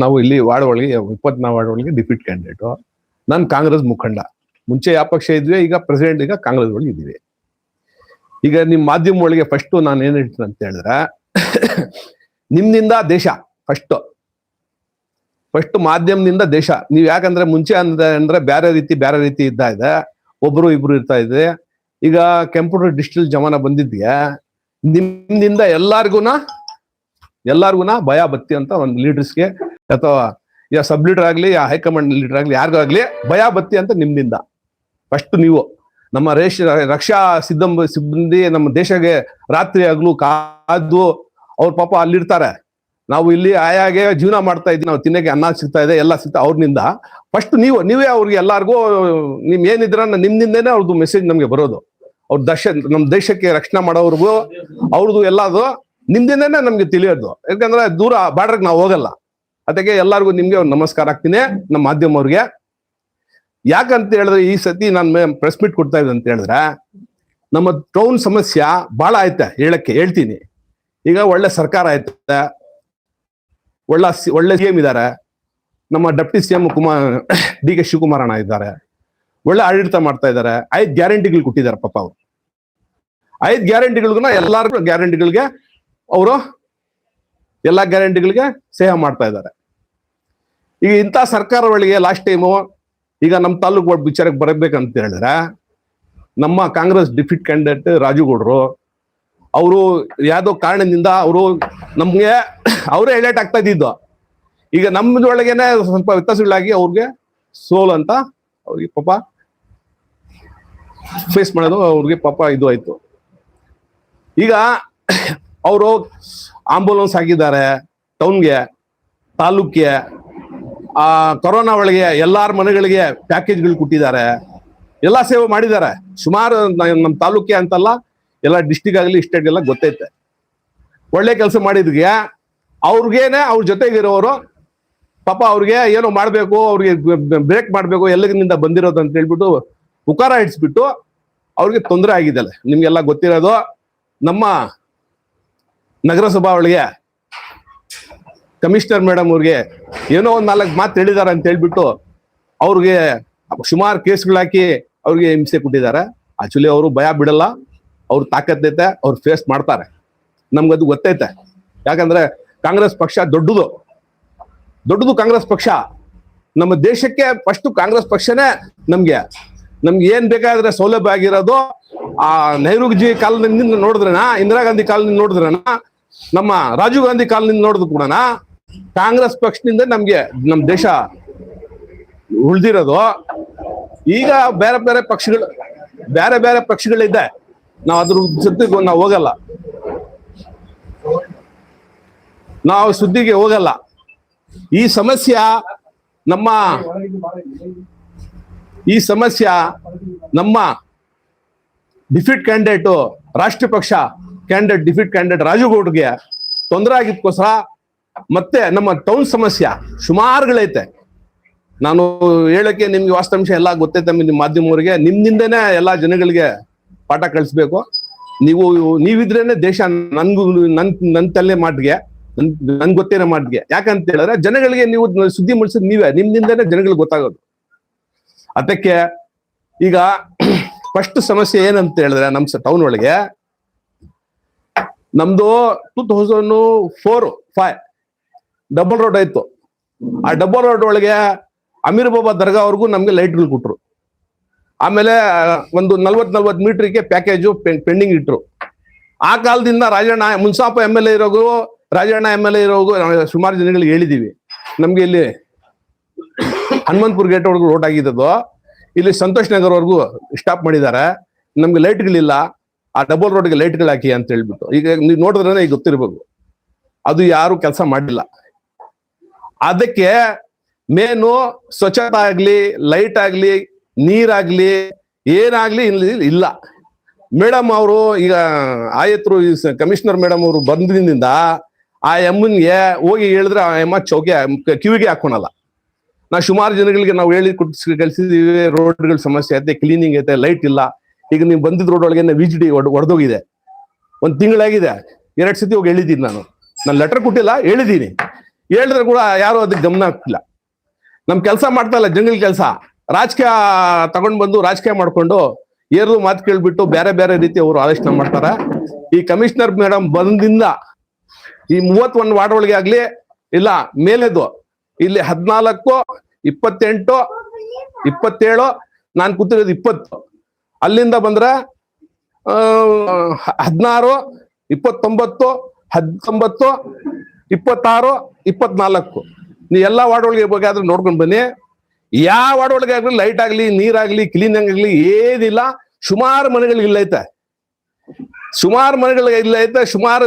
ನಾವು ಇಲ್ಲಿ ವಾರ್ಡ್ ಒಳಗೆ, ಇಪ್ಪತ್ನಾಲ್ಕು ವಾರ್ಡ್ ಒಳಗೆ ಡಿಫೀಟ್ ಕ್ಯಾಂಡಿಡೇಟು ನಾನು ಕಾಂಗ್ರೆಸ್ ಮುಖಂಡ. ಮುಂಚೆ ಯಾವ ಪಕ್ಷ ಇದ್ವಿ, ಈಗ ಪ್ರೆಸಿಡೆಂಟ್ ಈಗ ಕಾಂಗ್ರೆಸ್ ಒಳಗೆ ಇದ್ದೀವಿ. ಈಗ ನಿಮ್ ಮಾಧ್ಯಮ ಒಳಗೆ ಫಸ್ಟ್ ನಾನು ಏನ್ ಹೇಳ್ತೀನಿ ಅಂತ ಹೇಳಿದ್ರೆ ನಿಮ್ಮಿಂದ ದೇಶ ಫಸ್ಟ್ ಫಸ್ಟ್ ಮಾಧ್ಯಮದಿಂದ ದೇಶ. ನೀವು ಯಾಕಂದ್ರೆ ಮುಂಚೆ ಅಂದ್ರೆ ಅಂದ್ರೆ ಬೇರೆ ರೀತಿ ಬೇರೆ ರೀತಿ ಇದ್ದ ಇದೆ. ಒಬ್ರು ಇಬ್ರು ಇರ್ತಾ ಇದೆ ಈಗ ಕಂಪ್ಯೂಟರ್ ಡಿಜಿಟಲ್ ಜಮಾನ ಬಂದಿದ್ಯಾ? ನಿಮ್ಮಿಂದ ಎಲ್ಲಾರ್ಗುನ ಎಲ್ಲಾರ್ಗುನ ಭಯ ಬತ್ತಿ ಅಂತ ಒಂದು ಲೀಡರ್ಸ್ಗೆ ಅಥವಾ ಯಾ ಸಬ್ ಲೀಡರ್ ಆಗಲಿ, ಯಾ ಹೈಕಮಾಂಡ್ ಲೀಡರ್ ಆಗ್ಲಿ ಆಗಲಿ ಭಯ ಬತ್ತಿ ಅಂತ ನಿಮ್ಮಿಂದ. ಫಸ್ಟ್ ನೀವು ನಮ್ಮ ರೇಷ, ರಕ್ಷಾ ಸಿಬ್ಬಂದಿ ಸಿಬ್ಬಂದಿ ನಮ್ಮ ದೇಶಕ್ಕೆ ರಾತ್ರಿ ಆಗ್ಲು ಕಾದು ಅವ್ರ ಪಾಪ ಅಲ್ಲಿರ್ತಾರೆ. ನಾವು ಇಲ್ಲಿ ಆಯಾಗೆ ಜೀವನ ಮಾಡ್ತಾ ಇದ್ವಿ ನಾವು ತಿನ್ನಕ್ಕೆ ಅನ್ನ ಸಿಗ್ತಾ ಇದೆ, ಎಲ್ಲ ಸಿಗ್ತಾ ಅವ್ರನಿಂದ. ಫಸ್ಟ್ ನೀವು, ನೀವೇ ಅವ್ರಿಗೆ ಎಲ್ಲಾರ್ಗೂ ನಿಮ್ ಏನಿದ್ರ ನಿಮ್ನಿಂದನೇ ಅವ್ರದ್ದು ಮೆಸೇಜ್ ನಮ್ಗೆ ಬರೋದು. ಅವ್ರ ದಶ ನಮ್ ದೇಶಕ್ಕೆ ರಕ್ಷಣೆ ಮಾಡೋರ್ಗು ಅವ್ರದ್ದು ಎಲ್ಲದು ನಿಮ್ದಿಂದನೇ ನಮ್ಗೆ ತಿಳಿಯೋದು. ಯಾಕಂದ್ರೆ ದೂರ, ಬಾರ್ಡರ್ಗೆ ನಾವು ಹೋಗಲ್ಲ. ಅದಕ್ಕೆ ಎಲ್ಲರಿಗೂ ನಿಮ್ಗೆ ಒಂದು ನಮಸ್ಕಾರ ಆಗ್ತೀನಿ ನಮ್ಮ ಮಾಧ್ಯಮವ್ರಿಗೆ ಯಾಕಂತ ಹೇಳಿದ್ರೆ ಈ ಸತಿ ನಾನು ಪ್ರೆಸ್ ಮೀಟ್ ಕೊಡ್ತಾ ಇದ್ದೆ ಅಂತ ಹೇಳಿದ್ರೆ ನಮ್ಮ ಟೌನ್ ಸಮಸ್ಯೆ ಬಹಳ ಐತೆ ಹೇಳಕ್ಕೆ ಹೇಳ್ತೀನಿ. ಈಗ ಒಳ್ಳೆ ಸರ್ಕಾರ ಐತೆ ಒಳ್ಳೆ ಒಳ್ಳೆ ಸಿ ಎಂ ಇದ್ದಾರೆ ನಮ್ಮ deputy C M Kumar, D K Shivakumar ಇದ್ದಾರೆ, ಒಳ್ಳೆ ಆಡಳಿತ ಮಾಡ್ತಾ ಇದ್ದಾರೆ ಐದು ಗ್ಯಾರಂಟಿಗಳು ಕೊಟ್ಟಿದ್ದಾರೆ ಪಾಪ ಅವರು. ಐದು ಗ್ಯಾರಂಟಿಗಳಿಗೂ ಎಲ್ಲಾರ್ಗು ಗ್ಯಾರಂಟಿಗಳಿಗೆ ಅವರು ಎಲ್ಲಾ ಗ್ಯಾರಂಟಿಗಳಿಗೆ ಸೇವೆ ಮಾಡ್ತಾ ಇದ್ದಾರೆ. ಈಗ ಇಂಥ ಸರ್ಕಾರ ಒಳಗೆ ಲಾಸ್ಟ್ ಟೈಮು ಈಗ ನಮ್ಮ ತಾಲೂಕು ವಿಚಾರಕ್ಕೆ ಬರಬೇಕಂತ ಹೇಳಿದ್ರೆ, ನಮ್ಮ ಕಾಂಗ್ರೆಸ್ ಡಿಫಿಟ್ ಕ್ಯಾಂಡಿಡೇಟ್ ರಾಜುಗೌಡರು, ಅವರು ಯಾವುದೋ ಕಾರಣದಿಂದ ಅವರು ನಮಗೆ ಅವರೇ ಎಲೆಕ್ಟ್ ಆಗ್ತಾ ಇದ್ದಿದ್ದು. ಈಗ ನಮ್ಮದೊಳಗೇನೆ ಸ್ವಲ್ಪ ವ್ಯತ್ಯಾಸಗಳಾಗಿ ಅವ್ರಿಗೆ ಸೋಲ್ ಅಂತ ಅವ್ರಿಗೆ ಪಾಪ ಫೇಸ್ ಮಾಡೋದು ಅವ್ರಿಗೆ ಪಾಪ ಇದು ಆಯ್ತು. ಈಗ ಅವರು ಆಂಬುಲೆನ್ಸ್ ಹಾಕಿದ್ದಾರೆ ಟೌನ್ಗೆ ತಾಲೂಕ್ಗೆ, ಆ ಕೊರೋನಾ ಒಳಗೆ ಎಲ್ಲಾರ ಮನೆಗಳಿಗೆ ಪ್ಯಾಕೇಜ್ಗಳು ಕೊಟ್ಟಿದ್ದಾರೆ. ಎಲ್ಲ ಸೇವೆ ಮಾಡಿದ್ದಾರೆ. ಸುಮಾರು ನಮ್ಮ ತಾಲೂಕೆ ಅಂತಲ್ಲ, ಎಲ್ಲ ಡಿಸ್ಟಿಕ್ ಆಗಲಿ ಸ್ಟೇಟ್ ಎಲ್ಲ ಗೊತ್ತೈತೆ. ಒಳ್ಳೆ ಕೆಲಸ ಮಾಡಿದ್ಗೆ, ಅವ್ರಿಗೇನೆ ಅವ್ರ ಜೊತೆಗಿರೋರು, ಪಾಪ ಅವ್ರಿಗೆ ಏನೋ ಮಾಡಬೇಕು, ಅವ್ರಿಗೆ ಬ್ರೇಕ್ ಮಾಡಬೇಕು ಎಲ್ಲಗಿನಿಂದ ಬಂದಿರೋದು ಅಂತ ಹೇಳ್ಬಿಟ್ಟು ಉಕಾರ ಇಡ್ಸ್ಬಿಟ್ಟು ಅವ್ರಿಗೆ ತೊಂದರೆ ಆಗಿದ್ದಲ್ಲ ನಿಮ್ಗೆಲ್ಲ ಗೊತ್ತಿರೋದು, ನಮ್ಮ ನಗರಸಭಾ ಒಳಗೆ ಕಮಿಷನರ್ ಮೇಡಮ್ ಅವ್ರಿಗೆ ಏನೋ ಒಂದ್ ನಾಲ್ಕು ಮಾತು ಹೇಳಿದಾರೆ ಅಂತ ಹೇಳ್ಬಿಟ್ಟು ಅವ್ರಿಗೆ ಸುಮಾರು ಕೇಸ್ಗಳಾಕಿ ಅವ್ರಿಗೆ ಹಿಂಸೆ ಕೊಟ್ಟಿದ್ದಾರೆ. ಆಕ್ಚುಲಿ ಅವರು ಭಯ ಬಿಡಲ್ಲ, ಅವ್ರು ತಾಕತ್ತೈತೆ ಅವ್ರು ಫೇಸ್ ಮಾಡ್ತಾರೆ. ನಮ್ಗದು ಗೊತ್ತೈತೆ. ಯಾಕಂದ್ರೆ ಕಾಂಗ್ರೆಸ್ ಪಕ್ಷ ದೊಡ್ಡದು. ದೊಡ್ಡದು ಕಾಂಗ್ರೆಸ್ ಪಕ್ಷ. ನಮ್ಮ ದೇಶಕ್ಕೆ ಫಸ್ಟ್ ಕಾಂಗ್ರೆಸ್ ಪಕ್ಷನೇ ನಮ್ಗೆ. ನಮ್ಗೆ ಏನ್ ಬೇಕಾದ್ರೆ ಸೌಲಭ್ಯ ಆಗಿರೋದು, ಆ ನೆಹರುಜಿ ಕಾಲದಿಂದ ನೋಡಿದ್ರನ, ಇಂದಿರಾ ಗಾಂಧಿ ಕಾಲದಿಂದ ನೋಡಿದ್ರನ ನಮ್ಮ ರಾಜೀವ್ ಗಾಂಧಿ ಕಾಲದಿಂದ ನೋಡಿದ್ರು ಕೂಡ ಕಾಂಗ್ರೆಸ್ ಪಕ್ಷದಿಂದ ನಮ್ಗೆ ನಮ್ ದೇಶ ಉಳ್ದಿರೋದು. ಈಗ ಬೇರೆ ಬೇರೆ ಪಕ್ಷಗಳು, ಬೇರೆ ಬೇರೆ ಪಕ್ಷಗಳಿದೆ ನಾವು ಅದ್ರ ಜೊತೆಗೆ ನಾವು ಹೋಗಲ್ಲ. ನಾವು ಸುದ್ದಿಗೆ ಹೋಗಲ್ಲ. ಈ ಸಮಸ್ಯೆ ನಮ್ಮ ಈ ಸಮಸ್ಯೆ ನಮ್ಮ ಡಿಫೀಟ್ ಕ್ಯಾಂಡಿಡೇಟು ರಾಷ್ಟ್ರೀಯ ಪಕ್ಷ ಕ್ಯಾಂಡಿಡೇಟ್ ಡಿಫೀಟ್ ಕ್ಯಾಂಡಿಡೇಟ್ ರಾಜುಗೌಡ್ಗೆ ತೊಂದರೆ ಆಗಿದ್ಕೋಸ್ಕರ ಮತ್ತೆ ನಮ್ಮ ಟೌನ್ ಸಮಸ್ಯೆ ಸುಮಾರುಗಳೈತೆ. ನಾನು ಹೇಳಕ್ಕೆ ನಿಮ್ಗೆ ವಾಸ್ತವಾಂಶ ಎಲ್ಲ ಗೊತ್ತೈತೆ ನಿಮ್ಮ ಮಾಧ್ಯಮವರಿಗೆ ನಿಮ್ಮಿಂದನೇ ಎಲ್ಲಾ ಜನಗಳಿಗೆ ಪಾಠ ಕಳಿಸ್ಬೇಕು. ನೀವು, ನೀವಿದ್ರೇನೆ ದೇಶ ನನ್ಗೂ, ನನ್ ನನ್ ತಲೆ ಮಾಡಿಗೆ ನನ್ ಗೊತ್ತೇನೆ ಮಾಟ್ಗೆ. ಯಾಕಂತ ಹೇಳಿದ್ರೆ ಜನಗಳಿಗೆ ನೀವು ಸುದ್ದಿ ಮುಳಿಸಿದ್ ನೀವೇ. ನಿಮ್ಮಿಂದನೆ ಜನಗಳಿಗೆ ಗೊತ್ತಾಗೋದು. ಅದಕ್ಕೆ ಈಗ ಫಸ್ಟ್ ಸಮಸ್ಯೆ ಏನಂತ ಹೇಳಿದ್ರೆ ನಮ್ಮ ಟೌನ್ ಒಳಗೆ ನಮ್ದು two thousand four five double road ಆಯ್ತು. ಆ ಡಬಲ್ ರೋಡ್ ಒಳಗೆ ಅಮೀರ್ ಬಾಬಾ ದರ್ಗಾವರೆಗೂ ನಮ್ಗೆ ಲೈಟ್ಗಳು ಕೊಟ್ರು. ಆಮೇಲೆ ಒಂದು ನಲ್ವತ್ ನಲ್ವತ್ ಮೀಟರ್ಗೆ ಪ್ಯಾಕೇಜು ಪೆಂಡಿಂಗ್ ಇಟ್ರು. ಆ ಕಾಲದಿಂದ ರಾಜಣ್ಣ, ಮುನ್ಸಾಪ ಎಂ ಎಲ್ ಎ ಇರೋಗು, ರಾಜಣ್ಣ ಎಂ ಎಲ್ ಎ ನಾವು ಸುಮಾರು ಜನಗಳಿಗೆ ಹೇಳಿದೀವಿ. ನಮ್ಗೆ ಇಲ್ಲಿ ಹನುಮಂತಪುರ್ ಗೇಟ್ ಒಳಗೂ ರೋಡ್ ಆಗಿದ್ದು ಇಲ್ಲಿ ಸಂತೋಷ್ ನಗರ್ ವರೆಗೂ ಸ್ಟಾಪ್ ಮಾಡಿದ್ದಾರೆ. ನಮ್ಗೆ ಲೈಟ್ಗಳಿಲ್ಲ ಆ ಡಬಲ್ ರೋಡ್ಗೆ ಲೈಟ್ಗಳು ಹಾಕಿ ಅಂತ ಹೇಳ್ಬಿಟ್ಟು. ಈಗ ನೀವು ನೋಡಿದ್ರೆ ಈಗ ಗೊತ್ತಿರ್ಬೇಕು ಅದು ಯಾರು ಕೆಲಸ ಮಾಡಿಲ್ಲ. ಅದಕ್ಕೆ ಮೇನು ಸ್ವಚ್ಛತಾ ಆಗ್ಲಿ ಲೈಟ್ ಆಗ್ಲಿ ನೀರಾಗ್ಲಿ ಏನಾಗ್ಲಿ ಇಲ್ಲಿ ಇಲ್ಲ. ಮೇಡಮ್ ಅವರು ಈಗ ಆಯತ್ರು ಕಮಿಷನರ್ ಮೇಡಮ್ ಅವರು ಬಂದಿನಿಂದ ಆ ಎಮ್ಮನ್ಗೆ ಹೋಗಿ ಹೇಳಿದ್ರೆ ಆ ಎಮ್ಮ ಚೌಕೆ ಕಿವಿಗೆ ಹಾಕೊಳಲ್ಲ. ನಾ ಸುಮಾರು ಜನಗಳಿಗೆ ನಾವು ಹೇಳಿ ಕೊಟ್ಟು ಕಲಿಸಿದೀವಿ ರೋಡ್ಗಳ ಸಮಸ್ಯೆ ಐತೆ ಕ್ಲೀನಿಂಗ್ ಐತೆ ಲೈಟ್ ಇಲ್ಲ. ಈಗ ನೀವು ಬಂದಿದ್ದ ರೋಡ್ ಒಳಗೆ ವಿ ಜಿ ಡಿ ಹೊಡೆದೋಗಿದೆ ಒಂದು ತಿಂಗಳಾಗಿದೆ. ಎರಡು ಸತಿ ಹೋಗಿ ಹೇಳಿದ್ದೀನಿ ನಾನು. ನಾನು ಲೆಟರ್ ಕೊಟ್ಟಿಲ್ಲ ಹೇಳಿದ್ದೀನಿ ಹೇಳಿದ್ರೆ ಕೂಡ ಯಾರು ಅದಕ್ಕೆ ಗಮನ ಹಾಕ್ತಿಲ್ಲ. ನಮ್ಮ ಕೆಲಸ ಮಾಡ್ತಾ ಇಲ್ಲ ಜಂಗಲ್ ಕೆಲಸ. ರಾಜಕೀಯ ತಗೊಂಡ್ ಬಂದು ರಾಜಕೀಯ ಮಾಡ್ಕೊಂಡು ಏರು ಮಾತು ಕೇಳ್ಬಿಟ್ಟು ಬೇರೆ ಬೇರೆ ರೀತಿ ಅವರು ಆಲೋಚನೆ ಮಾಡ್ತಾರೆ. ಈ ಕಮಿಷನರ್ ಮೇಡಮ್ ಬಂದಿಂದ ಈ ಮೂವತ್ತೊಂದು ವಾರ್ಡ್ ಒಳಗೆ ಆಗ್ಲಿ, ಇಲ್ಲ, ಮೇಲೆದು. ಇಲ್ಲಿ ಹದಿನಾಲ್ಕು, ಇಪ್ಪತ್ತೆಂಟು, ಇಪ್ಪತ್ತೇಳು, ನಾನು ಕೂತಿರೋದು ಇಪ್ಪತ್ತು. ಅಲ್ಲಿಂದ ಬಂದ್ರೆ ಹದಿನಾರು, ಇಪ್ಪತ್ತೊಂಬತ್ತು ಹತ್ತೊಂಬತ್ತು ಇಪ್ಪತ್ತಾರು, ಇಪ್ಪತ್ನಾಲ್ಕು. ನೀ ಎಲ್ಲ ವಾರ್ಡ್ ಒಳಗೆ ಬೇಕಾದ್ರೆ ನೋಡ್ಕೊಂಡು ಬನ್ನಿ. ಯಾವ ವಾರ್ಡ್ ಒಳಗೆ ಆಗ್ಲಿ, ಲೈಟ್ ಆಗ್ಲಿ ನೀರಾಗ್ಲಿ ಕ್ಲೀನಿಂಗ್ ಆಗ್ಲಿ, ಏನಿಲ್ಲ. ಸುಮಾರು ಮನೆಗಳಿಗೆ ಇಲ್ಲ ಐತೆ. ಸುಮಾರು ಮನೆಗಳಿಗೆ ಇಲ್ಲ ಐತೆ, ಸುಮಾರು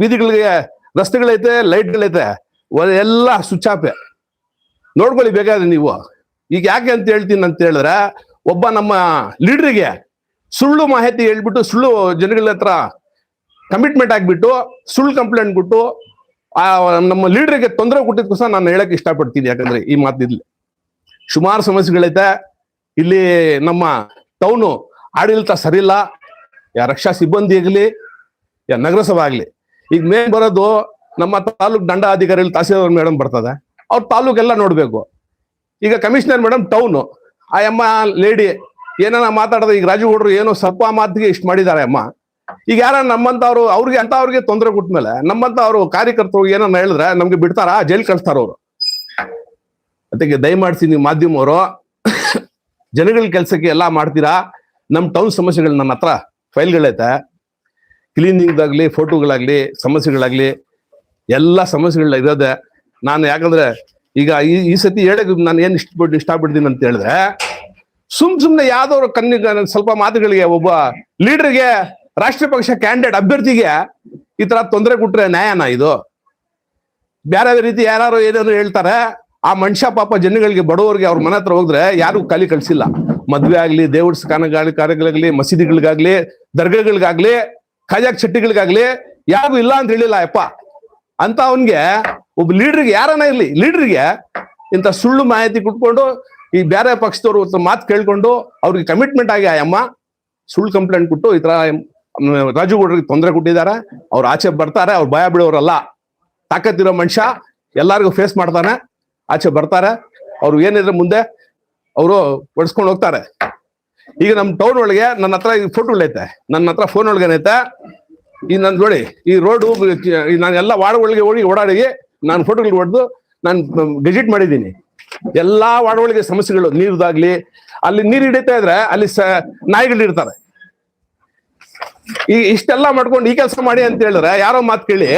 ಬೀದಿಗಳಿಗೆ ರಸ್ತೆಗಳೈತೆ ಲೈಟ್ಗಳೈತೆ ಎಲ್ಲ ಸ್ವಿಚ್ ಆಫೆ ನೋಡ್ಕೊಳ್ಳಿ ಬೇಕಾದ್ರೆ ನೀವು. ಈಗ ಯಾಕೆ ಅಂತ ಹೇಳ್ತೀನಿ ಅಂತ ಹೇಳಿದ್ರೆ ಒಬ್ಬ ನಮ್ಮ ಲೀಡ್ರಿಗೆ ಸುಳ್ಳು ಮಾಹಿತಿ ಹೇಳ್ಬಿಟ್ಟು, ಸುಳ್ಳು ಜನಗಳ ಹತ್ರ ಕಮಿಟ್ಮೆಂಟ್ ಆಗಿಬಿಟ್ಟು, ಸುಳ್ಳು ಕಂಪ್ಲೇಂಟ್ ಬಿಟ್ಟು ನಮ್ಮ ಲೀಡ್ರಿಗೆ ತೊಂದರೆ ಕೊಟ್ಟಿದ್ಕೋಸ್ಕರ ನಾನು ಹೇಳಕ್ ಇಷ್ಟಪಡ್ತೀನಿ. ಯಾಕಂದ್ರೆ ಈ ಮಾತಿದ್ಲಿ ಸುಮಾರು ಸಮಸ್ಯೆಗಳೈತೆ. ಇಲ್ಲಿ ನಮ್ಮ ಟೌನು ಆಡಳಿತ ಸರಿಯಿಲ್ಲ. ಯಾ ರಕ್ಷಾ ಸಿಬ್ಬಂದಿ ಆಗಲಿ, ಯಾ ನಗರಸಭೆ ಆಗಲಿ. ಈಗ ಮೇನ್ ಬರೋದು ನಮ್ಮ ತಾಲೂಕ್ ದಂಡಾಧಿಕಾರಿ ತಹಸೀಲ್ದಾರ್ ಮೇಡಮ್ ಬರ್ತದೆ. ಅವ್ರ ತಾಲೂಕೆಲ್ಲ ನೋಡಬೇಕು. ಈಗ ಕಮಿಷನರ್ ಮೇಡಮ್ ಟೌನು ಆ ಅಮ್ಮ ಲೇಡಿ ಏನನ್ನ ಮಾತಾಡೋದು, ಈಗ ರಾಜು ಗೌಡ್ರು ಏನೋ ಸ್ವಲ್ಪ ಮಾತಿಗೆ ಇಷ್ಟು ಮಾಡಿದ್ದಾರೆ ಅಮ್ಮ. ಈಗ ಯಾರ ನಮ್ಮಂತವ್ರು, ಅವ್ರಿಗೆ ಅಂತ ಅವ್ರಿಗೆ ತೊಂದರೆ ಕೊಟ್ಟಮೇಲೆ ನಮ್ಮಂತ ಅವರು ಕಾರ್ಯಕರ್ತರು ಏನನ್ನ ಹೇಳಿದ್ರೆ ನಮ್ಗೆ ಬಿಡ್ತಾರ? ಜೈಲ್ ಕಳಿಸ್ತಾರ ಅವರು. ಅದಕ್ಕೆ ದಯಮಾಡಿಸಿ ನೀವು ಮಾಧ್ಯಮವರು, ಜನಗಳ ಕೆಲಸಕ್ಕೆ ಎಲ್ಲಾ ಮಾಡ್ತೀರಾ? ನಮ್ಮ ಟೌನ್ ಸಮಸ್ಯೆಗಳು ನನ್ನ ಹತ್ರ ಫೈಲ್ಗಳೈತೆ ಕ್ಲೀನಿಂಗ್ದಾಗ್ಲಿ ಫೋಟೋಗಳಾಗ್ಲಿ ಸಮಸ್ಯೆಗಳಾಗ್ಲಿ, ಎಲ್ಲ ಸಮಸ್ಯೆಗಳ ಇರೋದೆ. ನಾನು ಯಾಕಂದ್ರೆ ಈಗ ಈ ಈ ಸತಿ ಹೇಳಕ್ ನಾನು ಏನ್ ಇಷ್ಟ ಇಷ್ಟಪಡ್ತೀನಿ ಅಂತ ಹೇಳಿದ್ರೆ, ಸುಮ್ ಸುಮ್ನೆ ಯಾವ್ದವ್ರ ಕಣ್ಣಿಗೆ ಸ್ವಲ್ಪ ಮಾತುಗಳಿಗೆ ಒಬ್ಬ ಲೀಡರ್ಗೆ, ರಾಷ್ಟ್ರೀಯ ಪಕ್ಷ ಕ್ಯಾಂಡಿಡೇಟ್ ಅಭ್ಯರ್ಥಿಗೆ ಈ ತರ ತೊಂದರೆ ಕೊಟ್ರೆ ನ್ಯಾಯನ ಇದು? ಬೇರೆ ರೀತಿ ಯಾರು ಏನಾದ್ರು ಹೇಳ್ತಾರೆ, ಆ ಮನುಷ್ಯ ಪಾಪ ಜನಗಳಿಗೆ ಬಡವರಿಗೆ ಅವ್ರ ಮನೆ ಹತ್ರ ಹೋದ್ರೆ ಯಾರು ಖಾಲಿ ಕಳ್ಸಿಲ್ಲ. ಮದ್ವೆ ಆಗ್ಲಿ ಕಾನಗಾಲಿ ಕಾರ್ಯಗಳಾಗ್ಲಿ, ಮಸೀದಿಗಳಿಗಾಗ್ಲಿ, ದರ್ಗಗಳಿಗಾಗ್ಲಿ, ಖಜಾಕ್ ಚಟ್ಟಿಗಳಿಗಾಗ್ಲಿ, ಯಾರು ಇಲ್ಲ ಅಂತ ಹೇಳಿಲ್ಲ ಅಪ್ಪ ಅಂತ ಅವನ್ಗೆ ಒಬ್ಬ ಲೀಡರ್ಗೆ ಯಾರನ್ನ ಇರ್ಲಿ ಲೀಡರ್ಗೆ ಇಂಥ ಸುಳ್ಳು ಮಾಹಿತಿ ಕುಟ್ಕೊಂಡು ಈ ಬೇರೆ ಪಕ್ಷದವ್ರು ಮಾತು ಕೇಳ್ಕೊಂಡು ಅವ್ರಿಗೆ ಕಮಿಟ್ಮೆಂಟ್ ಆಗಿ ಅಮ್ಮ, ಸುಳ್ಳು ಕಂಪ್ಲೇಂಟ್ ಕೊಟ್ಟು ಈ ತರ ರಾಜುಗೌಡರಿಗೆ ರಾಜು ಗೌಡ್ರಿಗೆ ತೊಂದರೆ ಕೊಟ್ಟಿದ್ದಾರೆ. ಅವ್ರು ಆಚೆ ಬರ್ತಾರೆ, ಅವ್ರು ಭಯ ಬಿಡೋರಲ್ಲ ತಾಕತ್ತಿರೋ ಮನುಷ್ಯ ಎಲ್ಲಾರ್ಗು ಫೇಸ್ ಮಾಡ್ತಾನೆ, ಆಚೆ ಬರ್ತಾರೆ. ಅವ್ರು ಏನಿದ್ರೆ ಮುಂದೆ ಅವರು ಹೊಡ್ಸ್ಕೊಂಡು ಹೋಗ್ತಾರೆ. ಈಗ ನಮ್ಮ ಟೌನ್ ಒಳಗೆ ನನ್ನ ಹತ್ರ ಫೋಟೋಗಳೈತೆ ನನ್ನ ಹತ್ರ ಫೋನ್ ಒಳಗೆ ಏನೈತೆ ಈ ನನ್ ನೋಡಿ, ಈ ರೋಡು ನಾನು ಎಲ್ಲ ವಾರ್ಡ್ ಒಳಗೆ ಹೋಗಿ ಓಡಾಡಿ ನಾನು ಫೋಟೋಗಳು ಹೊಡೆದು ನಾನು ಡಿಜಿಟ್ ಮಾಡಿದ್ದೀನಿ. ಎಲ್ಲಾ ವಾರ್ಡ್ ಒಳಗೆ ಸಮಸ್ಯೆಗಳು, ನೀರ್ದಾಗ್ಲಿ, ಅಲ್ಲಿ ನೀರು ಹಿಡಿತಾ ಇದ್ರೆ ಅಲ್ಲಿ ಸ, ನಾಯಿಗಳು ಇರ್ತಾರೆ. ಈ ಇಷ್ಟೆಲ್ಲ ಮಾಡ್ಕೊಂಡು ಈ ಕೆಲಸ ಮಾಡಿ ಅಂತ ಹೇಳಿದ್ರೆ ಯಾರೋ ಮಾತು ಕೇಳಿ,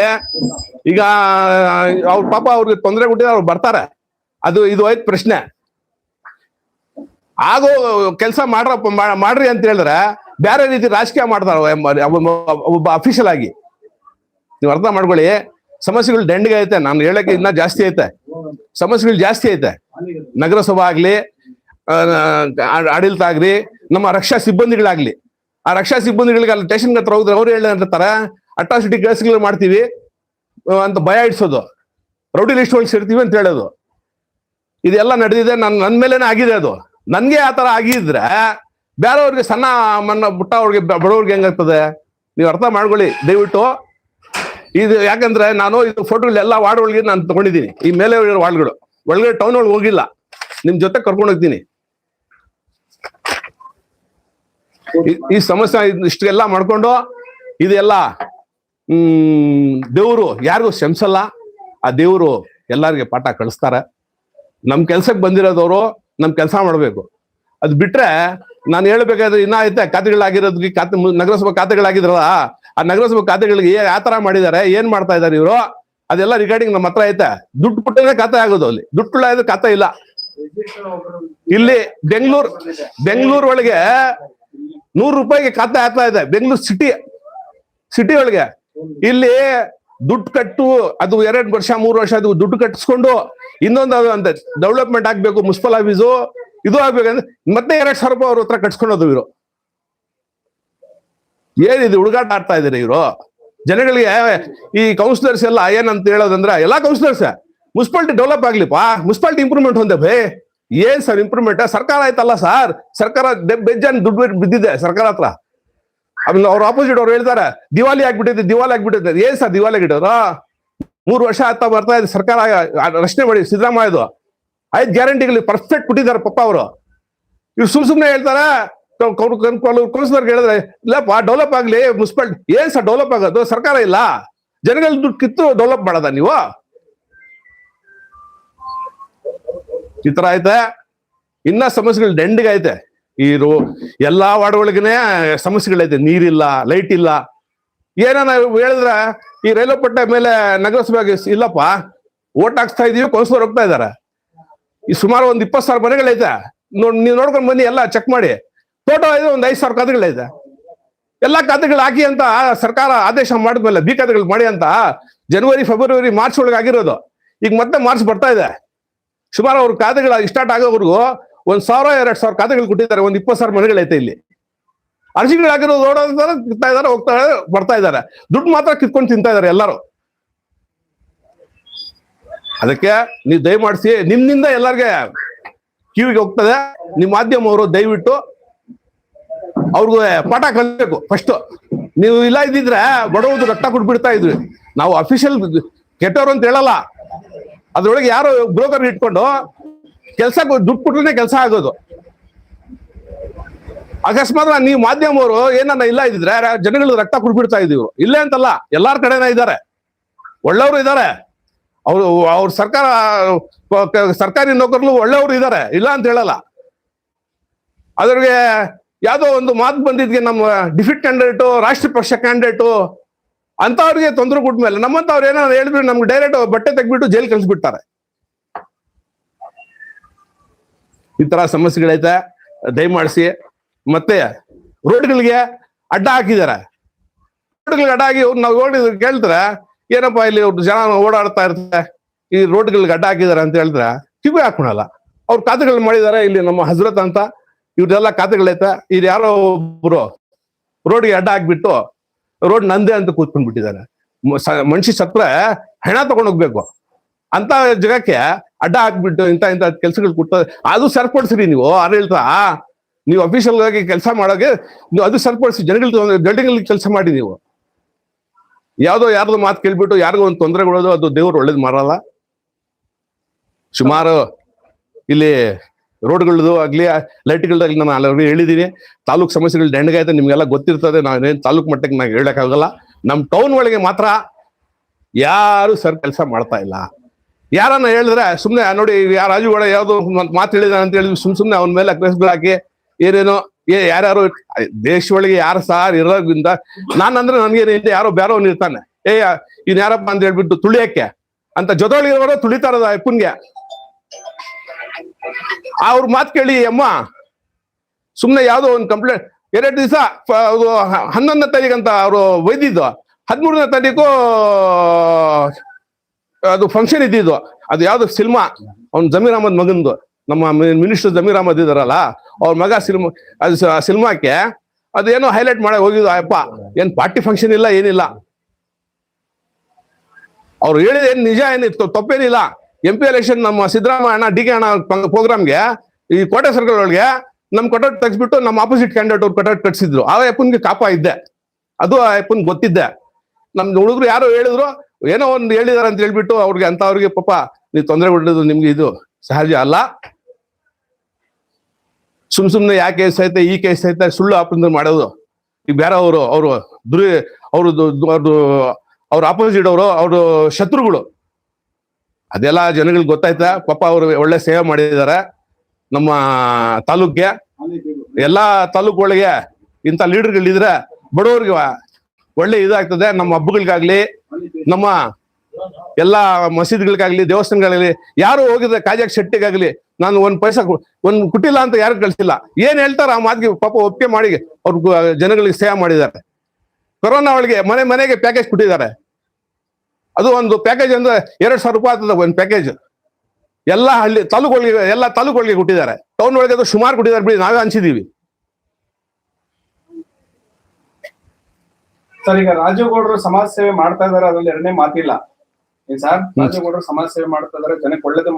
ಈಗ, ಅವ್ರ ಪಾಪ ಅವ್ರಿಗೆ ತೊಂದರೆ ಕೊಟ್ಟಿದ್ರೆ ಅವ್ರು ಬರ್ತಾರೆ. ಅದು, ಇದು ಆಯ್ತು ಪ್ರಶ್ನೆ. ಆಗೋ ಕೆಲಸ ಮಾಡ್ರಪ್ಪ ಮಾಡ್ರಿ ಅಂತ ಹೇಳಿದ್ರೆ ಬೇರೆ ರೀತಿ ರಾಜಕೀಯ ಮಾಡ್ತಾರ ಒಬ್ಬ ಅಫಿಷಿಯಲ್ ಆಗಿ. ನೀವು ಅರ್ಥ ಮಾಡ್ಕೊಳ್ಳಿ. ಸಮಸ್ಯೆಗಳು ದಂಡಿಗೆ ಐತೆ. ನಾನು ಹೇಳಕ್ಕೆ ಇನ್ನ ಜಾಸ್ತಿ ಐತೆ. ಸಮಸ್ಯೆಗಳು ಜಾಸ್ತಿ ಐತೆ. ನಗರಸಭಾ ಆಗ್ಲಿ ಆಡಳಿತ ಆಗ್ಲಿ, ನಮ್ಮ ರಕ್ಷಾ ಸಿಬ್ಬಂದಿಗಳಾಗ್ಲಿ. ಆ ರಕ್ಷಾ ಸಿಬ್ಬಂದಿಗಳಿಗೆ ಅಲ್ಲಿ ಸ್ಟೇಷನ್ ಹತ್ರ ಹೋದ್ರೆ ಅವ್ರು ಹೇಳಿರ್ತಾರೆ ಅಟ್ರಾಸಿಟಿ ಕೇಸ್ಗಳು ಮಾಡ್ತೀವಿ ಅಂತ ಭಯ ಇಡ್ಸೋದು. ರೌಡಿ ಲಿಸ್ಟ್ ಒಳಗೆ ಸೇರ್ತೀವಿ ಅಂತ ಹೇಳೋದು. ಇದೆಲ್ಲ ನಡೆದಿದೆ. ನನ್ನ ನನ್ನ ಮೇಲೇನೆ ಆಗಿದೆ ಅದು. ನನ್ಗೆ ಆ ತರ ಆಗಿದ್ರೆ ಬೇರೆಯವ್ರಿಗೆ ಸಣ್ಣ ಮಣ್ಣ ಪುಟ್ಟ ಅವ್ರಿಗೆ ಬಡವ್ರಿಗೆ ಹೆಂಗಾಗ್ತದೆ? ನೀವು ಅರ್ಥ ಮಾಡ್ಕೊಳ್ಳಿ. ದಯವಿಟ್ಟು ಇದು ಯಾಕಂದ್ರೆ ನಾನು ಇದು ವಾರ್ಡ್ ಒಳಗೆ ನಾನು ತಗೊಂಡಿದ್ದೀನಿ. ಈ ಮೇಲೆ ವಾರ್ಡ್ಗಳು ಒಳಗಡೆ ಟೌನ್ ಒಳಗೆ ಹೋಗಿಲ್ಲ. ನಿಮ್ ಜೊತೆ ಕರ್ಕೊಂಡು ಹೋಗ್ತೀನಿ. ಈ- ಸಮಸ್ಯೆ ಇಷ್ಟೆಲ್ಲ ಮಾಡ್ಕೊಂಡು ಇದೆಲ್ಲ, ಹ್ಮ್, ದೇವ್ರು ಯಾರಿಗೂ ಶ್ರಮಿಸಲ್ಲ ಆ ದೇವ್ರು ಎಲ್ಲರಿಗೆ ಪಾಠ ಕಳಿಸ್ತಾರೆ. ನಮ್ ಕೆಲ್ಸಕ್ಕೆ ಬಂದಿರೋದವರು ನಮ್ ಕೆಲಸ ಮಾಡಬೇಕು. ಅದ್ ಬಿಟ್ರೆ ನಾನು ಹೇಳ್ಬೇಕಾದ್ರೆ ಇನ್ನ ಐತೆ ಖಾತೆಗಳಾಗಿರೋದಕ್ಕೆ ಖಾತೆ ನಗರಸಭಾ ಖಾತೆಗಳಾಗಿದ್ರಲ್ಲ, ಆ ನಗರಸಭಾ ಖಾತೆಗಳಿಗೆ ಯಾವ ತರ ಮಾಡಿದ್ದಾರೆ ಏನ್ ಮಾಡ್ತಾ ಇದಾರೆ ಇವರು? ಅದೆಲ್ಲ ರಿಗಾರ್ಡಿಂಗ್ ನಮ್ಮ ಹತ್ರ ಐತೆ. ದುಡ್ಡು ಕೊಟ್ಟರೆ ಖಾತೆ ಆಗೋದು ಅಲ್ಲಿ. ದುಡ್ಡು ಇಲ್ಲ ಖಾತೆ ಇಲ್ಲ. ಇಲ್ಲಿ ಬೆಂಗಳೂರು ಬೆಂಗಳೂರು ಒಳಗೆ ನೂರು ರೂಪಾಯಿಗೆ ಖಾತೆ ಆಗ್ತಾ ಇದೆ, ಬೆಂಗಳೂರು ಸಿಟಿ ಸಿಟಿ ಒಳಗೆ. ಇಲ್ಲಿ ದುಡ್ಡು ಕಟ್ಟು, ಅದು ಎರಡ್ ವರ್ಷ, ಮೂರು ವರ್ಷ, ಅದು ದುಡ್ಡು ಕಟ್ಟಿಸ್ಕೊಂಡು ಇನ್ನೊಂದು ಅದು ಅಂತ ಡೆವಲಪ್ಮೆಂಟ್ ಆಗ್ಬೇಕು ಮುನ್ಸಿಪಲ್ ಆಫೀಸು ಇದು ಆಗ್ಬೇಕಂದ್ರೆ ಮತ್ತೆ ಎರಡ್ ಸಾವಿರ ರೂಪಾಯಿ ಅವ್ರ ಹತ್ರ ಕಟ್ಸ್ಕೊಂಡೋದು ಇವರು. ಏನಿದೆ, ಹುಡುಗಾಟ ಆಡ್ತಾ ಇದಾರೆ ಇವರು? ಜನಗಳಿಗೆ ಈ ಕೌನ್ಸಿಲರ್ಸ್ ಎಲ್ಲ ಏನಂತ ಹೇಳೋದಂದ್ರೆ, ಎಲ್ಲಾ ಕೌನ್ಸಿಲರ್ಸ್ ಮುನ್ಸಿಪಾಲಿಟಿ ಡೆವಲಪ್ ಆಗ್ಲಿಪ್ಪ ಮುನ್ಸಿಪಾಲಿಟಿ ಇಂಪ್ರೂವ್ಮೆಂಟ್ ಹೊಂದೆ ಭೇ. ಏನ್ ಸರ್ ಇಂಪ್ರೂವ್ಮೆಂಟ್ ಸರ್ಕಾರ ಆಯ್ತಲ್ಲ ಸರ್ ಸರ್ಕಾರ ಬೆಜ್ಜನ್ ದುಡ್ಡು ಬಿದ್ದಿದೆ ಸರ್ಕಾರ ಹತ್ರ. ಆಮೇಲೆ ಅವ್ರ ಆಪೋಸಿಟ್ ಅವ್ರು ಹೇಳ್ತಾರೆ, ದಿವಾಲಿ ಆಗ್ಬಿಟ್ಟಿದೆ ದಿವಾಲಿ ಆಗ್ಬಿಟ್ಟಿದೆ. ಏನ್ ಸರ್ ದಿವಾಲಿ ಆಗಿಟ್ಟವ್ರ ಮೂರು ವರ್ಷ ಆಗ್ತಾ ಬರ್ತಾ ಇದೆ, ಸರ್ಕಾರ ರಚನೆ ಮಾಡಿ, ಸಿದ್ದರಾಮಯ್ಯದು. ಐದು ಗ್ಯಾರಂಟಿಗಳು ಪರ್ಫೆಕ್ಟ್ ಕೊಟ್ಟಿದ್ದಾರೆ ಪಪ್ಪ ಅವರು. ಇವ್ರು ಸುಮ್ ಸುಮ್ನೆ ಹೇಳ್ತಾರೆ ಕೌನ್ಸಿಲರ್ ಹೇಳಿದ್ರೆ, ಇಲ್ಲಪ್ಪ ಡೆವಲಪ್ ಆಗ್ಲಿ, ಮುನ್ಸಿಪಾಲ್, ಏನ್ ಸರ್ ಡೆವಲಪ್ ಆಗೋದು? ಸರ್ಕಾರ ಇಲ್ಲ. ಜನಗಳ ದುಡ್ಡು ಕಿತ್ತು ಡೆವಲಪ್ ಮಾಡದ ನೀವು? ಈ ತರ ಐತೆ. ಇನ್ನ ಸಮಸ್ಯೆಗಳು ದಂಡಿಗೆ ಐತೆ ಈ ರೋ ಎಲ್ಲಾ ವಾರ್ಡ್ಗಳಿಗೇನೆ ಸಮಸ್ಯೆಗಳೈತೆ ನೀರಿಲ್ಲ ಲೈಟ್ ಇಲ್ಲ. ಏನೋ ನಾವು ಹೇಳಿದ್ರೆ ಈ ರೈಲ್ವೆ ಪಟ್ಟ ಮೇಲೆ ನಗರಸಭೆಗೆ ಇಲ್ಲಪ್ಪ ಓಟ್ ಹಾಕ್ಸ್ತಾ ಇದೀವಿ, ಕೌನ್ಸಿಲರ್ ಹೋಗ್ತಾ ಇದಾರೆ ಈ ಸುಮಾರು ಒಂದ್ ಇಪ್ಪತ್ತು ಸಾವಿರ ಮನೆಗಳೈತೆ ನೋಡ್, ನೀವು ನೋಡ್ಕೊಂಡು ಬನ್ನಿ, ಎಲ್ಲ ಚೆಕ್ ಮಾಡಿ. ಟೋಟಲ್ ಇದೆ ಒಂದ್ ಐದು ಸಾವಿರ ಖಾತೆಗಳೈತೆ ಎಲ್ಲಾ ಖಾತೆಗಳು ಹಾಕಿ ಅಂತ ಸರ್ಕಾರ ಆದೇಶ ಮಾಡಿದ್ಮೇಲೆ ಬಿ ಖಾತೆಗಳು ಮಾಡಿ ಅಂತ ಜನವರಿ, ಫೆಬ್ರವರಿ, ಮಾರ್ಚ್ ಒಳಗೆ ಆಗಿರೋದು. ಈಗ ಮತ್ತೆ ಮಾರ್ಚ್ ಬರ್ತಾ ಇದೆ. ಸುಮಾರು ಅವ್ರ ಖಾತೆಗಳ ಸ್ಟಾರ್ಟ್ ಆಗೋವರೆಗೂ ಒಂದ್ ಸಾವಿರ, ಎರಡ್ ಸಾವಿರ ಖಾತೆಗಳು ಕೊಟ್ಟಿದ್ದಾರೆ, ಒಂದ್ ಇಪ್ಪತ್ತು ಸಾವಿರ ಮನೆಗಳೈತೆ ಇಲ್ಲಿ. ಅರ್ಜಿಗಳು ಹಾಕಿರೋದು ಓಡೋದಾರೆ ಕಿತ್ತಾ ಇದಾರೆ ಹೋಗ್ತಾ ಬರ್ತಾ ಇದ್ದಾರೆ. ದುಡ್ಡು ಮಾತ್ರ ಕಿತ್ಕೊಂಡು ತಿಂತಾ ಇದ್ದಾರೆ ಎಲ್ಲರೂ. ಅದಕ್ಕೆ ನೀವು ದಯಮಾಡಿಸಿ, ನಿಮ್ಮಿಂದ ಎಲ್ಲರಿಗೆ ಕಿವಿಗೆ ಹೋಗ್ತದೆ. ನಿಮ್ಮ ಮಾಧ್ಯಮವರು ದಯವಿಟ್ಟು ಅವ್ರಿಗೂ ಪಾಠ ಕಲಿಬೇಕು ಫಸ್ಟ್ ನೀವು ಇಲ್ಲ ಇದ್ದಿದ್ರೆ ಬಡವರು ರಕ್ತ ಕೊಟ್ಬಿಡ್ತಾ ಇದ್ವಿ. ನಾವು ಅಫಿಷಿಯಲ್ ಕೆಟ್ಟವ್ರು ಅಂತ ಹೇಳಲ್ಲ. ಅದ್ರೊಳಗೆ ಯಾರೋ ಬ್ರೋಕರ್ ಇಟ್ಕೊಂಡು ಕೆಲಸ ದುಡ್ಡು ಕೊಟ್ರೆ ಕೆಲಸ ಆಗೋದು. ಅಕಸ್ಮಾತ್ ನೀವು ಮಾಧ್ಯಮವರು ಏನನ್ನ ಇಲ್ಲ ಇದ್ರೆ ಜನಗಳು ರಕ್ತ ಕುಡ್ಬಿಡ್ತಾ ಇದೀವಿ ಇಲ್ಲೇ ಅಂತಲ್ಲ, ಎಲ್ಲಾರ ಕಡೆನ ಇದ್ದಾರೆ. ಒಳ್ಳೆಯವರು ಇದ್ದಾರೆ. ಅವರು, ಅವ್ರ ಸರ್ಕಾರ ಸರ್ಕಾರಿ ನೌಕರರು ಒಳ್ಳೆಯವರು ಇದ್ದಾರೆ. ಇಲ್ಲ ಅಂತ ಹೇಳಲ್ಲ. ಅದ್ರಿಗೆ ಯಾವುದೋ ಒಂದು ಮಾತು ಬಂದಿದ್ಗೆ ನಮ್ಮ ಡಿಫಿಟ್ ಕ್ಯಾಂಡಿಡೇಟು ರಾಷ್ಟ್ರೀಯ ಪಕ್ಷ ಕ್ಯಾಂಡಿಡೇಟು ಅಂತವ್ರಿಗೆ ತೊಂದರೆ ಕೊಟ್ಮೇಲೆ ನಮ್ಮಂಥವ್ರು ಏನಾದ್ರು ಹೇಳಿದ್ರೆ ನಮ್ಗೆ ಡೈರೆಕ್ಟ್ ಬಟ್ಟೆ ತೆಗ್ಬಿಟ್ಟು ಜೈಲ್ ಕಳಿಸ್ಬಿಡ್ತಾರೆ. ಈ ತರ ಸಮಸ್ಯೆಗಳೈತೆ. ದಯಮಾಡಿಸಿ. ಮತ್ತೆ ರೋಡ್ಗಳಿಗೆ ಅಡ್ಡ ಹಾಕಿದ್ದಾರೆ ರೋಡ್ಗಳಿಗೆ ಅಡ್ಡ ಹಾಕಿ ನಾವು ಓಡಿ ಕೇಳ್ತಾರೆ, ಏನಪ್ಪಾ ಇಲ್ಲಿ ಜನ ಓಡಾಡ್ತಾ ಇರ್ತಾರೆ, ಈ ರೋಡ್ಗಳಿಗೆ ಅಡ್ಡ ಹಾಕಿದ್ದಾರೆ ಅಂತ ಹೇಳಿದ್ರೆ ಕಿವಿ ಹಾಕೊಳಲ್ಲ. ಅವ್ರ ಖಾತೆಗಳು ಮಾಡಿದ್ದಾರೆ ಇಲ್ಲಿ ನಮ್ಮ ಹಜರತ್ ಅಂತ ಇವ್ರೆಲ್ಲ ಖಾತೆಗಳೈತೆ. ಇದು ಯಾರೋ ಒಬ್ರು ರೋಡ್ಗೆ ಅಡ್ಡ ಹಾಕ್ಬಿಟ್ಟು ರೋಡ್ ನಂದೇ ಅಂತ ಕೂತ್ಕೊಂಡ್ ಬಿಟ್ಟಿದ್ದಾರೆ ಮನುಷ್ಯ ಸತ್ರ ಹೆಣ ತಗೊಂಡೋಗ್ಬೇಕು ಅಂತ ಜಾಗಕ್ಕೆ ಅಡ್ಡ ಹಾಕ್ಬಿಟ್ಟು ಇಂತ ಇಂಥ ಕೆಲಸಗಳು ಕೊಡ್ತಾರೆ ಅದು ಸರಿಪಡಿಸ್ರಿ ನೀವು ಆಡಳಿತ ನೀವು ಅಫಿಷಿಯಲ್ ಆಗಿ ಕೆಲಸ ಮಾಡೋಕೆ ನೀವು ಅದು ಸರಿಪಡಿಸಿ ಜನಗಳ ಬಿಲ್ಡಿಂಗ್ ಕೆಲಸ ಮಾಡಿ ನೀವು. ಯಾವುದೋ ಯಾರ್ದೋ ಮಾತು ಕೇಳ್ಬಿಟ್ಟು ಯಾರಿಗೋ ಒಂದು ತೊಂದರೆ ಕೊಡೋದು, ಅದು ದೇವ್ರು ಒಳ್ಳೇದು ಮಾಡಲ್ಲ. ಸುಮಾರು ಇಲ್ಲಿ ರೋಡ್ಗಳದ್ದು ಆಗ್ಲಿ ಲೈಟ್ಗಳದಾಗ್ಲಿ ನಾನು ಅಲ್ಲಿ ಹೇಳಿದ್ದೀನಿ. ತಾಲೂಕ್ ಸಮಸ್ಯೆಗಳು ದಂಡಗಾಯ್ತು, ನಿಮ್ಗೆಲ್ಲ ಗೊತ್ತಿರ್ತದೆ, ನಾನೇನು ತಾಲೂಕು ಮಟ್ಟಕ್ಕೆ ನಾನು ಹೇಳಕ್ಕಾಗಲ್ಲ. ನಮ್ಮ ಟೌನ್ ಒಳಗೆ ಮಾತ್ರ ಯಾರು ಸರ್ ಕೆಲಸ ಮಾಡ್ತಾ ಇಲ್ಲ. ಯಾರನ್ನ ಹೇಳಿದ್ರೆ ಸುಮ್ನೆ ನೋಡಿ ಯಾರ ಕೂಡ ಒಂದ್ ಮಾತು ಹೇಳಿದ ಅಂತ ಹೇಳಿ ಸುಮ್ ಸುಮ್ನೆ ಅವನ ಮೇಲೆ ಕೇಸ್ಗಳು ಹಾಕಿ ಏನೇನೋ, ಏ ಯಾರ್ಯಾರು ದೇಶ ಒಳಗೆ ಯಾರು ಸಾರ್ ಇರೋದ್ರಿಂದ ನಾನಂದ್ರೆ ನನ್ಗೆ ಯಾರೋ ಬ್ಯಾರೋ ಇರ್ತಾನೆ. ಏ ಇನ್ ಯಾರಪ್ಪ ಅಂತ ಹೇಳ್ಬಿಟ್ಟು ತುಳಿಯಕ್ಕೆ. ಅಂತ ಜೊತೆಲಿರೋರು ತುಳಿತಾರದ ಅಪ್ಪನ್ಗೆ. ಅವ್ರ ಮಾತು ಕೇಳಿ ಅಮ್ಮ ಸುಮ್ನೆ ಯಾವ್ದೋ ಒಂದು ಕಂಪ್ಲೇಂಟ್ ಎರಡು ದಿವಸ ಹನ್ನೊಂದನೇ ತಾರೀಕಂತ ಅವರು ಒಯ್ದಿದ್ದು. ಹದಿಮೂರನೇ ತಾರೀಕು ಅದು ಫಂಕ್ಷನ್ ಇದ್ದಿದ್ದು ಅದು ಯಾವ್ದು? ಸಿನಿಮಾ ಅವ್ನ್ ಜಮೀರ್ ಅಹಮದ್ ಮಗಂದು ನಮ್ಮ ಮಿನಿಸ್ಟರ್ ಜಮೀರ್ ಅಹಮದ್ ಇದಾರಲ್ಲ ಅವ್ರ ಮಗ ಸಿನಿಮಾ ಅದು ಸಿನಿಮಾಕ್ಕೆ ಅದೇನೋ ಹೈಲೈಟ್ ಮಾಡಕ್ ಹೋಗಿದ್ದು ಅಪ್ಪ ಏನ್ ಪಾರ್ಟಿ ಫಂಕ್ಷನ್ ಇಲ್ಲ, ಏನಿಲ್ಲ. ಅವ್ರು ಹೇಳಿದ ಏನ್ ನಿಜ ಏನಿತ್ತು ತಪ್ಪೇನಿಲ್ಲ. ಎಂ ಪಿ ಎಲೆಕ್ಷನ್ ನಮ್ಮ ಸಿದ್ದರಾಮಯ್ಯ ಡಿ ಕೆ ಅಣ್ಣ ಪ್ರೋಗ್ರಾಮ್ಗೆ ಈ ಕೋಟೆ ಸರ್ಕಲ್ ಒಳಗೆ ನಮ್ ಕಟೌಟ್ ತೆಗ್ಸ್ಬಿಟ್ಟು ನಮ್ಮ ಆಪೋಸಿಟ್ ಕ್ಯಾಂಡಿಡೇಟ್ ಅವ್ರು ಕಟೌಟ್ ಕಟ್ಸಿದ್ರು. ಆ ಅಪ್ಪನ್ಗೆ ಕಾಪ ಇದ್ದೆ. ಅದು ಆ ಅಪ್ಪನ್ ಗೊತ್ತಿದ್ದೆ. ನಮ್ದು ಹುಡುಗರು ಯಾರು ಹೇಳಿದ್ರು ಏನೋ ಒಂದು ಹೇಳಿದಾರೆ ಅಂತ ಹೇಳ್ಬಿಟ್ಟು ಅವ್ರಿಗೆ ಅಂತ ಅವ್ರಿಗೆ ಪಾಪ ನೀವು ತೊಂದರೆ ಕೊಡೋದು ನಿಮ್ಗೆ ಇದು ಸಹಜ ಅಲ್ಲ. ಸುಮ್ ಸುಮ್ನೆ ಯಾ ಕೇಸ್ ಐತೆ, ಈ ಕೇಸ್ ಐತೆ, ಸುಳ್ಳು ಆಪಂದ್ರೆ ಮಾಡೋದು. ಈಗ ಬೇರೆ ಅವರು ಅವರು ದುರಿ, ಅವರು ಅವ್ರದ್ದು ಅವ್ರ ಆಪೋಸಿಟ್ ಅವರು ಅವರು ಶತ್ರುಗಳು. ಅದೆಲ್ಲ ಜನಗಳಿಗೆ ಗೊತ್ತಾಯ್ತಾ? ಪಾಪ ಅವರು ಒಳ್ಳೆ ಸೇವೆ ಮಾಡಿದ್ದಾರೆ. ನಮ್ಮ ತಾಲೂಕ್ಗೆ, ಎಲ್ಲಾ ತಾಲೂಕು ಒಳಗೆ ಇಂಥ ಲೀಡರ್ಗಳಿದ್ರೆ ಬಡವರಿಗೆ ಒಳ್ಳೆ ಇದಾಗ್ತದೆ. ನಮ್ಮ ಹಬ್ಬಗಳಿಗಾಗ್ಲಿ, ನಮ್ಮ ಎಲ್ಲಾ ಮಸೀದಿಗಳಿಗಾಗ್ಲಿ ದೇವಸ್ಥಾನಗಳಾಗ್ಲಿ ಯಾರು ಹೋಗಿದ್ರೆ ಕಾಜಾಕ್ ಶೆಟ್ಟಿಗಾಗ್ಲಿ, ನಾನು ಒಂದ್ ಪೈಸಾ ಒಂದ್ ಕುಟಿಲ್ಲ ಅಂತ ಯಾರು ಕಳ್ಸಿಲ್ಲ. ಏನ್ ಹೇಳ್ತಾರ ಆ ಮಾತಿಗೆ ಪಾಪ ಒಪ್ಪಿಗೆ ಮಾಡಿ ಅವ್ರ ಜನಗಳಿಗೆ ಸೇವೆ ಮಾಡಿದ್ದಾರೆ. ಕೊರೋನಾ ಒಳಗೆ ಮನೆ ಮನೆಗೆ ಪ್ಯಾಕೇಜ್ ಕೊಟ್ಟಿದ್ದಾರೆ. ಅದು ಒಂದು ಪ್ಯಾಕೇಜ್ ಅಂದ್ರೆ ಎರಡ್ ಸಾವಿರ ರೂಪಾಯಿ ಆಗ್ತದೆ ಒಂದು ಪ್ಯಾಕೇಜ್ ಎಲ್ಲಾ ಹಳ್ಳಿ ತಾಲೂಕೊಳಗೆ ಎಲ್ಲಾ ತಾಲೂಕೊಳಗೆ ಕೊಟ್ಟಿದ್ದಾರೆ. ಟೌನ್ ಒಳಗೆ ಅದು ಸುಮಾರು ಕೊಟ್ಟಿದ್ದಾರೆ ಬಿಡಿ, ನಾವೇ ಹಂಚಿದೀವಿ ಸರ್ ಈಗ ರಾಜೇಗೌಡರು ಸಮಾಜ ಸೇವೆ ಮಾಡ್ತಾ ಇದಾರೆ ಅದ್ರಲ್ಲಿ ಎರಡನೇ ಮಾತಿಲ್ಲ. ಏನ್ ಸರ್ ರಾಜೇಗೌಡರು ಸಮಾಜ ಸೇವೆ ಮಾಡ್ತಾ ಇದಾರೆ ಜನಕ್ಕೆ ಒಳ್ಳೇದು